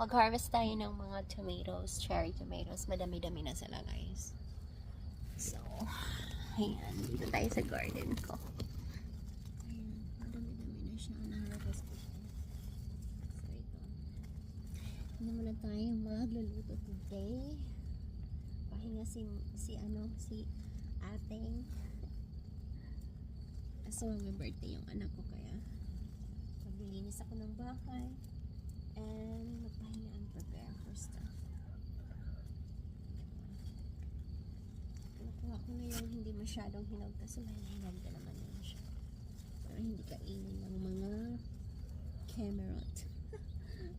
Mag-harvest tayo ng mga tomatoes, cherry tomatoes. Madami-dami na sila, guys. So, ayan. Dito tayo sa garden ko. Ayan. Madami-dami na siya. Na-harvest ko siya. So. Hindi muna tayo magluluto today. Pahinga si, si ano, si ating. Kasi mag-birthday yung anak ko kaya maglilinis ako ng bahay and magpahinga and prepare for stuff. Nakuha ko na yung hindi masyadong hinog kasi may hinog na naman yun siya. Para hindi kainin ng mga camerot.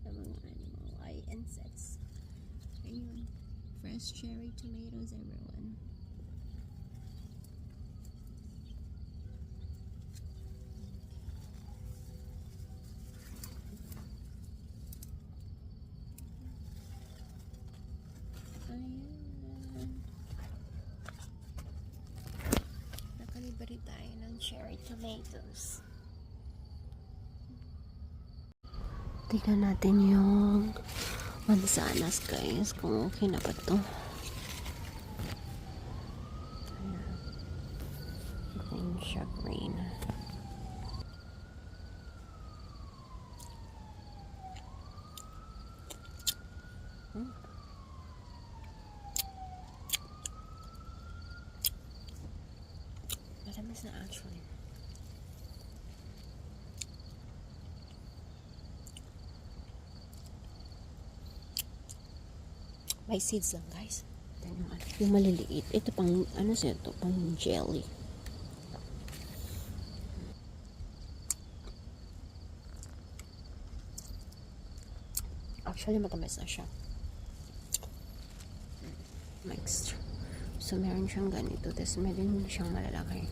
ng mga animal ay insects. Ayun. Fresh cherry tomatoes everyone. Cherry tomatoes. Tignan natin yung mansanas guys kung okay na ba to. Green siya, green. Hmm. Matamis na actually. May seeds lang guys. Ito yung, maliliit. Ito pang, ano siya ito? Pang jelly. Actually, matamis na siya. Mixed. So, meron siyang ganito. Tapos, meron siyang malalaki.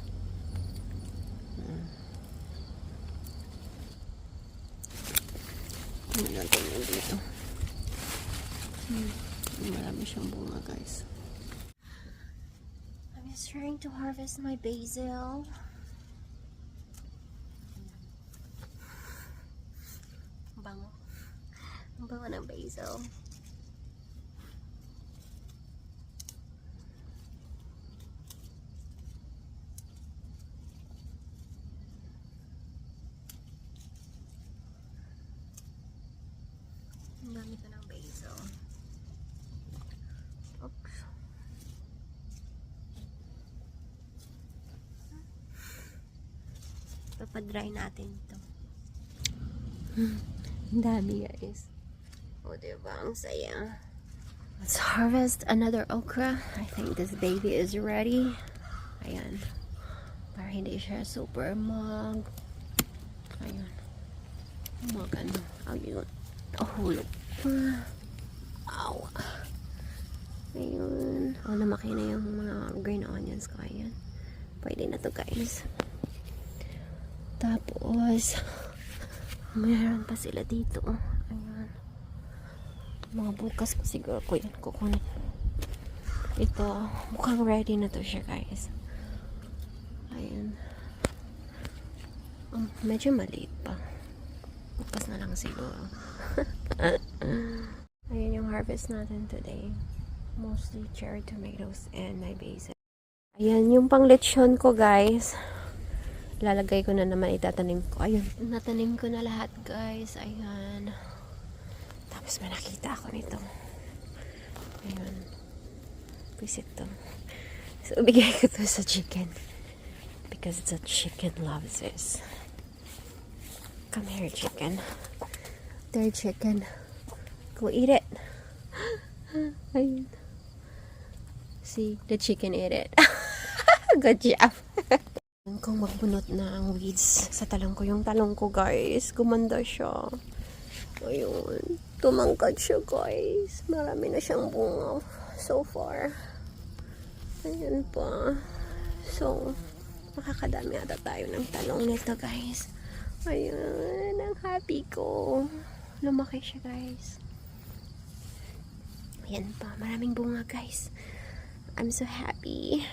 Natin yun dito? Hmm. Marami siyang bunga, guys. I'm just trying to harvest my basil. Ang Bango. Ang bango ng basil. Ang dami ko ng basil. Oops. Papadry natin ito. Ang dami guys. O diba? Ang saya. Let's harvest another okra. I think this baby is ready. Ayan. Para hindi siya super mag... Ayan. Mag ano. Ayun. Ahulog pa. Ow. Ayun. Oh, lumaki na yung mga green onions ko. Ayan. Pwede na to guys. Tapos, meron pa sila dito. Ayan. Mga bukas pa siguro ko yan kukunin. Ito, mukhang ready na to siya guys. Ayan. Um, medyo maliit pa. Bukas na lang siguro. Ayan yung harvest natin today. Mostly cherry tomatoes and my basil. Ayan yung pang lechon ko guys. Lalagay ko na naman itatanim ko. Ayun. Natanim ko na lahat guys. Ayan. Tapos may nakita ako nito. Ayun. Visit to. So, bigay ko to sa chicken. Because the chicken loves this. Come here, chicken. There, chicken. Go eat it. See, the chicken ate it. Good job. Kung magbunot na ang weeds sa talong ko. Yung talong ko, guys. Gumanda siya. Ayun. Tumangkad siya, guys. Marami na siyang bunga so far. Ayan pa. So, makakadami ata tayo ng talong nito, guys. Ayun. Ang happy ko. Lumaki siya, guys. Ayan pa. Maraming bunga, guys. I'm so happy.